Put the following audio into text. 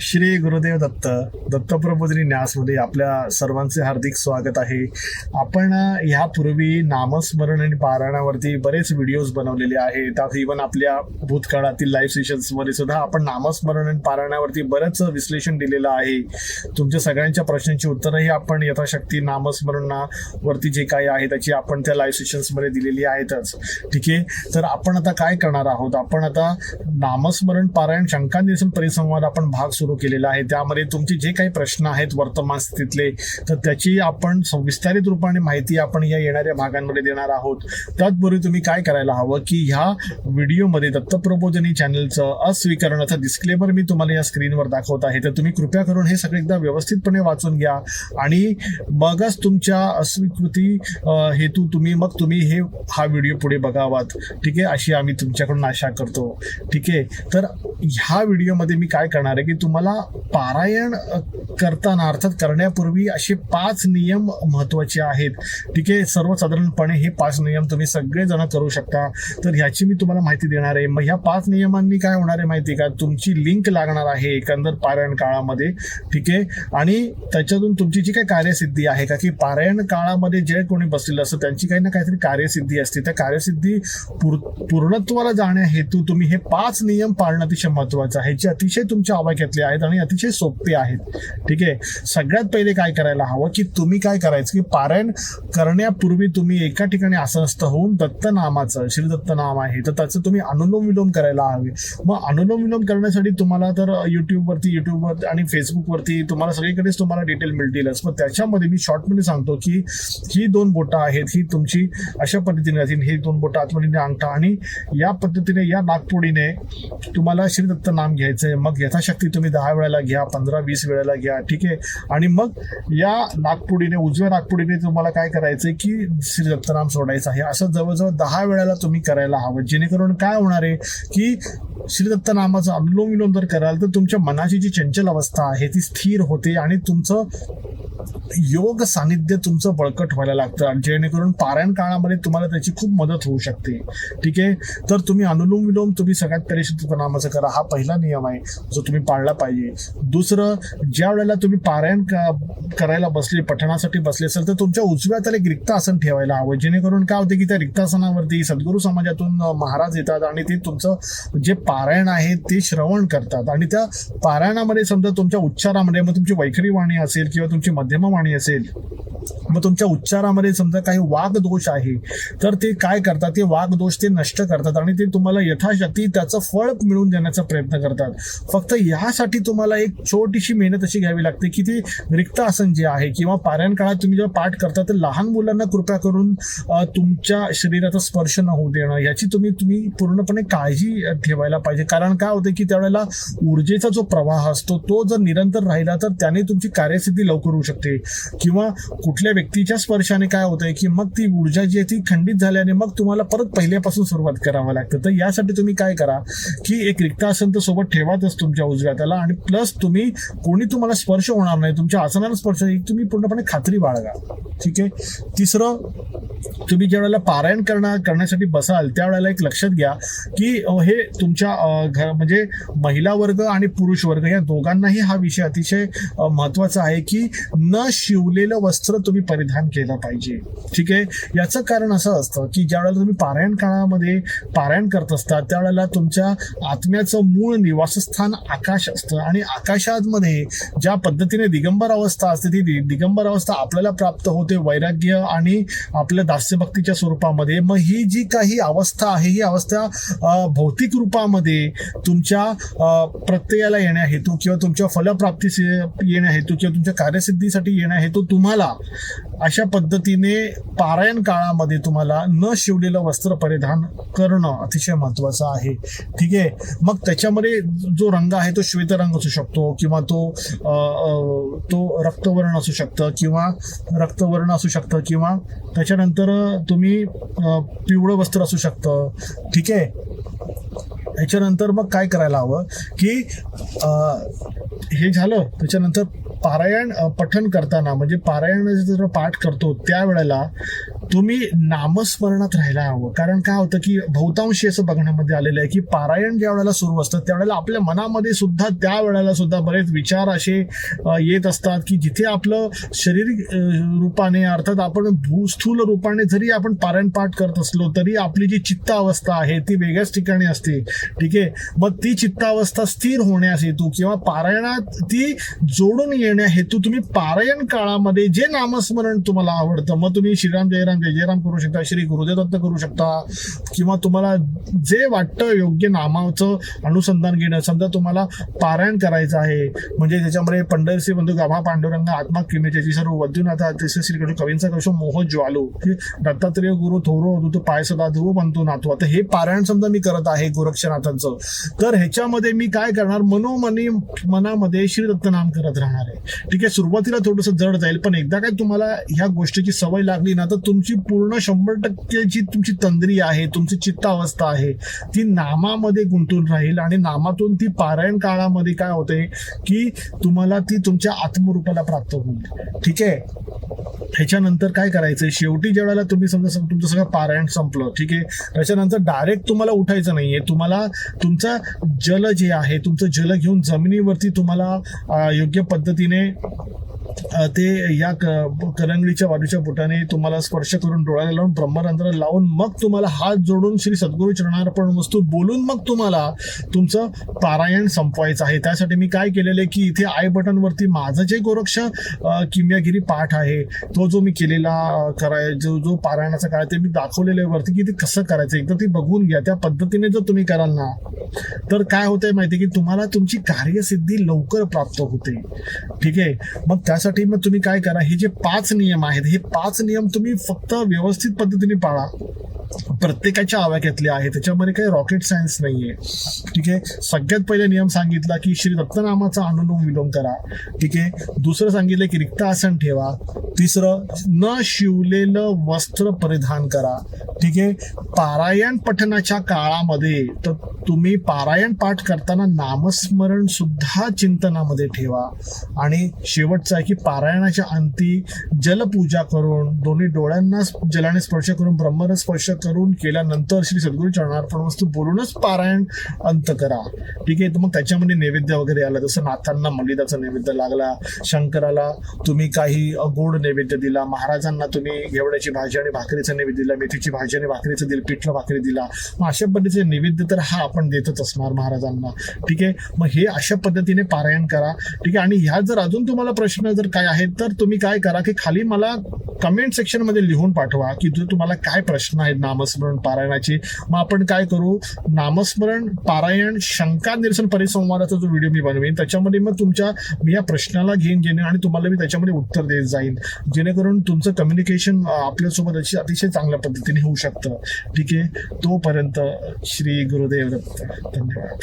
श्री गुरुदेव दत्त दत्तप्रबोधिनी न्यासमध्ये आपल्या सर्वांचे हार्दिक स्वागत आहे. आपण ह्यापूर्वी नामस्मरण आणि पारायणावरती बरेच व्हिडिओज बनवलेले आहेत. त्यात इवन आपल्या भूतकाळातील लाईव्ह सेशन्समध्ये सुद्धा आपण नामस्मरण आणि पारायणावरती बरंच विश्लेषण दिलेलं आहे. तुमच्या सगळ्यांच्या प्रश्नांची उत्तरंही आपण यथाशक्ती नामस्मरणावरती जे काही आहे त्याची आपण त्या लाईव्ह सेशन्समध्ये दिलेली आहेतच. ठीक आहे? तर आपण आता काय करणार आहोत? आपण आता नामस्मरण पारायण शंकानिरसन परिसंवाद आपण भाग सुरू केलेला आहे. त्यामध्ये तुमचे जे काही प्रश्न आहेत वर्तमान स्थितीतले तर त्याची आपण विस्तारित रूपाने माहिती आपण या येणाऱ्या भागांमध्ये देणार आहोत. त्याचबरोबर तुम्ही काय करायला हवं की ह्या व्हिडिओमध्ये दत्तप्रबोधनी चॅनलचं अस्वीकरणाचा डिस्क्लेमर मी तुम्हाला या स्क्रीनवर दाखवत आहे. तर तुम्ही कृपया करून हे सगळे एकदा व्यवस्थितपणे वाचून घ्या आणि मगच तुमच्या अस्वीकृती हेतू तुम्ही मग तुम्ही हे हा व्हिडिओ पुढे बघावात. ठीक आहे? अशी आम्ही तुमच्याकडून आशा करतो. ठीक आहे? तर ह्या व्हिडिओमध्ये मी काय करणार आहे की तुम्हाला मला पारायण करताना अर्थात करण्यापूर्वी असे पाच नियम महत्त्वाचे आहेत. ठीक आहे? सर्वसाधारणपणे हे पाच नियम तुम्ही सगळेजण करू शकता. तर ह्याची मी तुम्हाला माहिती देणार आहे. मग ह्या पाच नियमांनी काय होणार आहे माहिती आहे का? तुमची लिंक लागणार आहे एकंदर पारायण काळामध्ये. ठीक आहे? आणि त्याच्यातून तुमची जी काही कार्यसिद्धी आहे का? की पारायण काळामध्ये जे कोणी बसलेलं असतं त्यांची काही ना काहीतरी कार्यसिद्धी असते. त्या कार्यसिद्धी पूर्णत्वाला जाण्या हेतू तुम्ही हे पाच नियम पाळणं अतिशय महत्वाचं आहे. जे अतिशय तुमच्या आवाक्यातले आहेत आणि अतिशय सोपे आहेत. ठीक आहे? सगळ्यात पहिले काय करायला हवं की तुम्ही काय करायचं की पारायण करण्यापूर्वी तुम्ही एका ठिकाणी आसनस्थ होऊन दत्त नामाचं श्री दत्त नाम आहे तर त्याचं तुम्ही अनुलोम विलोम करायला हवे. मग अनुलोम विलोम करण्यासाठी तुम्हाला तर युट्यूबवरती युट्यूबवर आणि फेसबुकवरती तुम्हाला सगळीकडेच तुम्हाला डिटेल मिळतीलच. मग त्याच्यामध्ये मी शॉर्टमध्ये सांगतो की ही दोन बोटं आहेत ही तुमची अशा पद्धतीने राहतील ही दोन बोटं आतमध्ये अंगठा आणि या पद्धतीने या नागपुडीने तुम्हाला श्री दत्त नाम घ्यायचं आहे मग यथाशक्ती तुम्ही दहा वेळेला घ्या पंधरा वीस वेळेला घ्या ठीक आहे? आणि मग या नागपुडीने उजव्या नागपुडीने तुम्हाला काय करायचंय की श्री दत्तनाम सोडायचं आहे. असं जवळजवळ दहा वेळेला तुम्ही करायला हवं. जेणेकरून काय होणार आहे की श्री दत्तनामाचं अनुलोम विलोम जर कराल तर तुमच्या मनाची जी चंचल अवस्था आहे ती स्थिर होते आणि तुमचं योग सानिध्य तुमचं बळकट व्हायला लागतं जेणेकरून पारायण काळामध्ये तुम्हाला त्याची खूप मदत होऊ शकते. ठीक आहे? तर तुम्ही अनुलोम विलोम तुम्ही सगळ्यात पहिले शुद्ध नामाचं करा. हा पहिला नियम आहे जो तुम्ही पाळला पाहिजे. दुसरं ज्या वेळेला तुम्ही पारायण करायला बसले पठणासाठी बसले असेल तर तुमच्या उजव्या त्याला एक रिक्त आसन ठेवायला हवं. जेणेकरून काय होते की त्या रिक्तासनावरती सद्गुरू समाजातून महाराज येतात आणि ते तुमचं जे पारायण आहे ते श्रवण करतात. आणि त्या पारायणामध्ये समजा तुमच्या उच्चारामध्ये मग तुमची वैखरी वाणी असेल किंवा तुमची मध्यम वाणी असेल मग तुमच्या उच्चारामध्ये समजा काही वाघ दोष आहे तर ते काय करतात? ते वाघ दोष ते नष्ट करतात आणि ते तुम्हाला यथाशक्ती त्याचं फळ मिळवून देण्याचा प्रयत्न करतात. फक्त यासाठी तुम्हाला एक छोटीशी मेहनत अशी घ्यावी लागते की ते रिक्त आसन जे आहे किंवा पारायण काळात तुम्ही जेव्हा पाठ करता तर लहान मुलांना कृपया करून तुमच्या शरीराचा स्पर्श न होऊ देणं याची तुम्ही तुम्ही पूर्णपणे काळजी ठेवायला पाहिजे. कारण काय होतं की त्यावेळेला ऊर्जेचा जो प्रवाह असतो तो जर निरंतर राहिला तर त्याने तुमची कार्यसिद्धी लवकर होऊ शकते. किंवा कुठल्या व्यक्तीच्या स्पर्शाने काय होतंय की मग ती ऊर्जा जी आहे ती खंडित झाल्याने मग तुम्हाला परत पहिल्यापासून सुरुवात करावं लागतं. तर यासाठी तुम्ही काय करा की एक रिक्त आसन तर सोबत ठेवातच तुमच्या उजव्या त्याला. आणि प्लस तुम्ही कोणी तुम्हाला स्पर्श होणार नाही तुमच्या आसनाला स्पर्श होईल, तुम्ही पूर्णपणे खात्री बाळगा. ठीक आहे? तिसरं तुम्ही ज्या वेळेला पारायण करणार करण्यासाठी बसाल त्यावेळेला एक लक्षात घ्या की हे तुमच्या घर म्हणजे महिला वर्ग आणि पुरुष वर्ग या दोघांनाही हा विषय अतिशय महत्त्वाचा आहे की न शिवलेलं वस्त्र तुम्ही परिधान केलं पाहिजे. ठीक आहे? याचं कारण असं असतं की ज्या वेळेला तुम्ही पारायण काळामध्ये पारायण करत असता त्यावेळेला तुमच्या आत्म्याचं मूळ निवासस्थान आकाश असतं. आणि आकाशामध्ये ज्या पद्धतीने दिगंबर अवस्था असते ती दिगंबर अवस्था आपल्याला प्राप्त होते वैराग्य आणि आपल्या दास्यभक्तीच्या स्वरूपामध्ये. मग ही जी काही अवस्था आहे ही अवस्था भौतिक रूपामध्ये तुमच्या प्रत्ययाला येण्या हेतू किंवा तुमच्या फलप्राप्ती येण्या हेतू किंवा तुमच्या कार्यसिद्धीसाठी येण्या हेतू तुम्हाला अशा पद्धतीने पारायण काळामध्ये तुम्हाला न शिवलेलं वस्त्र परिधान करणं अतिशय महत्वाचं आहे. ठीक आहे? मग त्याच्यामध्ये जो रंग आहे तो श्वेत रंग असू शकतो किंवा तो तो रक्तवर्ण असू शकतं किंवा रक्तवर्ण असू शकतं किंवा त्याच्यानंतर तुम्ही पिवळं वस्त्र असू शकतं. ठीक आहे? याच्यानंतर मग काय करायला हवं? की हे झालं त्याच्यानंतर पारायण पठन करताना म्हणजे पारायणाचा जर पाठ करतो त्यावेळेला तुम्ही नामस्मरणात राहायला हवं. कारण काय होतं की बहुतांशी असं बघण्यामध्ये आलेलं आहे की पारायण ज्या वेळेला सुरू असतं त्यावेळेला आपल्या मनामध्ये सुद्धा त्या वेळेला सुद्धा बरेच विचार असे येत असतात की जिथे आपलं शारीरिक रूपाने अर्थात आपण भूस्थूल रूपाने जरी आपण पारायण पाठ करत असलो तरी आपली जी चित्त अवस्था आहे ती वेगळ्याच ठिकाणी असते. ठीक आहे? मग ती चित्तावस्था स्थिर होण्यास हेतू किंवा पारायणात ती जोडून येण्या हेतू तुम्ही पारायण काळामध्ये जे नामस्मरण तुम्हाला आवडतं मग तुम्ही श्रीराम जयराम जय जयराम करू शकता श्री गुरुदेव दत्त करू शकता किंवा तुम्हाला जे वाटतं योग्य नामाचं अनुसंधान घेणं समजा तुम्हाला पारायण करायचं आहे म्हणजे त्याच्यामध्ये पंढरसी बंधू गाभा पांडुरंग आत्मा किमेची सर्व वद्युनाथ अतिशय श्रीकृष्ण कवींचा कशो मोह ज्वालू की दत्तात्रेय गुरु थोरो तू पाय सदा ध्रुव बनतो नातू आता हे पारायण समजा मी करत आहे गोरक्षनाथांचं तर ह्याच्यामध्ये मी काय करणार? मनोमनी मनामध्ये श्री दत्त नाम करत राहणार आहे. ठीक आहे सुरुवातीला थोडंसं जड जाईल पण एकदा काय तुम्हाला ह्या गोष्टीची सवय लागली ना तर तुमची तुमची पूर्ण शंभर टक्केची तुमची तंद्री आहे तुमची चित्तावस्था आहे ती नामामध्ये गुंतून राहील आणि नामातून ती पारायण काळामध्ये काय होते की तुम्हाला ती तुमच्या आत्मरूपाला प्राप्त होईल. ठीक आहे? ह्याच्यानंतर काय करायचंय? शेवटी ज्या वेळेला तुम्ही समजा तुमचं सगळं पारायण संपलं ठीक आहे? त्याच्यानंतर डायरेक्ट तुम्हाला उठायचं नाहीये. तुम्हाला तुमचं जल जे आहे तुमचं जल घेऊन जमिनीवरती तुम्हाला योग्य पद्धतीने ते या क- करंगडीच्या पुटाने तुम्हाला स्पर्श करून डोळ्याला लावून ब्रह्मरंध्र लावून मग तुम्हाला हात जोडून श्री सद्गुरू चरणार्पण वस्तू बोलून मग तुम्हाला तुमचं पारायण संपवायचं आहे. त्यासाठी मी काय केलेलं आहे की इथे आय बटनवरती माझं जे गोरक्ष किम्यागिरी पाठ आहे तो जो मी केलेला कराय जो जो पारायणाचा काळ ते मी दाखवलेलं आहे वरती की ते कसं करायचं एकदा ते बघून घ्या. त्या पद्धतीने जर तुम्ही कराल ना तर काय होतंय माहिती की तुम्हाला तुमची कार्यसिद्धी लवकर प्राप्त होते. ठीक आहे? मग त्यासाठी मग तुम्ही काय करा हे जे पाच नियम आहेत हे पाच नियम तुम्ही फक्त व्यवस्थित पद्धतीने पाळा. प्रत्येकाच्या आवाक्यातले आहे. त्याच्यामध्ये काही रॉकेट सायन्स नाहीये. ठीक आहे? सगळ्यात पहिले नियम सांगितला की श्री दत्तनामाचा अनुलोम विलोम करा. ठीक आहे? दुसरं सांगितलं की रिक्त आसन ठेवा. तिसरं न शिवलेलं वस्त्र परिधान करा. ठीक आहे? पारायण पठनाच्या काळामध्ये तर तुम्ही पारायण पाठ करताना नामस्मरण सुद्धा चिंतनामध्ये ठेवा. आणि शेवटचं आहे की पारायणाच्या अंती जलपूजा करून दोन्ही डोळ्यांना जलाने स्पर्श करून ब्रह्मने स्पर्श करून केल्यानंतर श्री सद्गुरू चरणार्पण वस्तू बोलूनच पारायण अंत करा. ठीक आहे तर मग त्याच्यामध्ये नैवेद्य वगैरे आला. जसं नाथांना मलिदाचा नैवेद्य लागला शंकराला तुम्ही काही गोड नैवेद्य दिला महाराजांना तुम्ही घेवड्याची भाजी आणि भाकरीचा नैवेद्य दिला मेथीची भाजी आणि भाकरीचं दिलं पिठलं भाकरी दिला. मग अशा पद्धतीचे नैवेद्य तर हा आपण देतच असणार महाराजांना. ठीक आहे मग हे अशा पद्धतीने पारायण करा. ठीक आहे आणि ह्या जर अजून तुम्हाला प्रश्न जर काय आहेत तर तुम्ही काय करा की खाली मला कमेंट सेक्शनमध्ये लिहून पाठवा की जो तुम्हाला काय प्रश्न आहेत ना नामस्मरण पारायणाची. मग आपण काय करू? नामस्मरण पारायण शंका निरसन परिसंवादाचा जो व्हिडिओ मी बनवेन त्याच्यामध्ये मग तुमच्या मी या प्रश्नाला घेऊन घेणे आणि तुम्हाला मी त्याच्यामध्ये उत्तर देत जाईन. जेणेकरून तुमचं कम्युनिकेशन आपल्यासोबत अशी अतिशय चांगल्या पद्धतीने होऊ शकतं. ठीक आहे? तोपर्यंत श्री गुरुदेव दत्त. धन्यवाद.